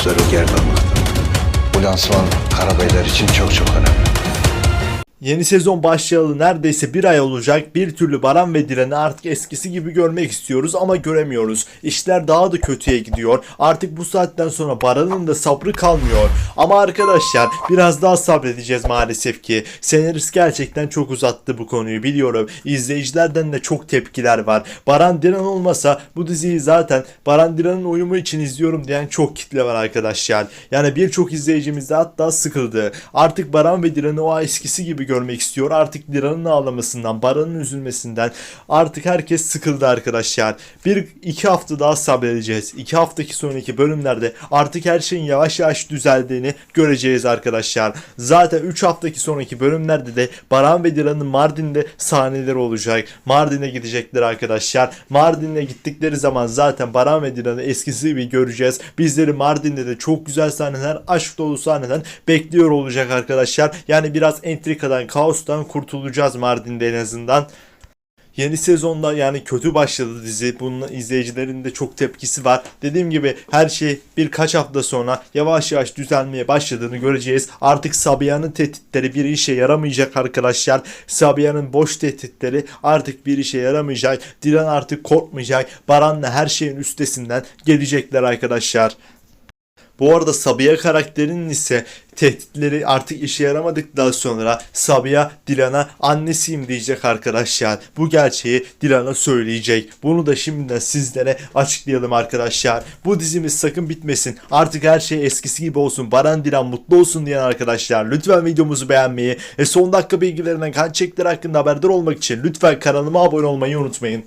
sözleri gerdanlıktır. Bu lansman Karabeyler için çok çok önemli. Yeni sezon başlayalı neredeyse bir ay olacak. Bir türlü Baran ve Diren'i artık eskisi gibi görmek istiyoruz ama göremiyoruz. İşler daha da kötüye gidiyor. Artık bu saatten sonra Baran'ın da sabrı kalmıyor. Ama arkadaşlar biraz daha sabredeceğiz maalesef ki. Senarist gerçekten çok uzattı bu konuyu biliyorum. İzleyicilerden de çok tepkiler var. Baran Diren olmasa bu diziyi zaten Baran Diren'in uyumu için izliyorum diyen çok kitle var arkadaşlar. Yani birçok izleyicimiz de hatta sıkıldı. Artık Baran ve Diren'i o eskisi gibi görmek istiyor. Artık Diren'in ağlamasından, Baran'ın üzülmesinden artık herkes sıkıldı arkadaşlar. Bir iki hafta daha sabredeceğiz. İki haftaki sonraki bölümlerde artık her şeyin yavaş yavaş düzeldiğini göreceğiz arkadaşlar. Zaten 3 haftaki sonraki bölümlerde de Baran ve Dilan'ın Mardin'de sahneleri olacak. Mardin'e gidecekler arkadaşlar. Mardin'e gittikleri zaman zaten Baran ve Dilan'ı eskisi gibi göreceğiz. Bizleri Mardin'de de çok güzel sahneler, aşk dolu sahneler bekliyor olacak arkadaşlar. Yani biraz entrikadan, kaostan kurtulacağız Mardin'de en azından. Yeni sezonda yani kötü başladı dizi. Bunun izleyicilerin de çok tepkisi var. Dediğim gibi her şey birkaç hafta sonra yavaş yavaş düzelmeye başladığını göreceğiz. Artık Sabiha'nın tehditleri bir işe yaramayacak arkadaşlar. Sabiha'nın boş tehditleri artık bir işe yaramayacak. Dilan artık korkmayacak. Baran'la her şeyin üstesinden gelecekler arkadaşlar. Bu arada Sabiha karakterinin ise tehditleri artık işe yaramadıktan sonra Sabiha Dilan'a annesiyim diyecek arkadaşlar. Bu gerçeği Dilan'a söyleyecek. Bunu da şimdiden sizlere açıklayalım arkadaşlar. Bu dizimiz sakın bitmesin. Artık her şey eskisi gibi olsun. Baran Dilan mutlu olsun diyen arkadaşlar. Lütfen videomuzu beğenmeyi ve son dakika bilgilerinden kan çekleri hakkında haberdar olmak için lütfen kanalıma abone olmayı unutmayın.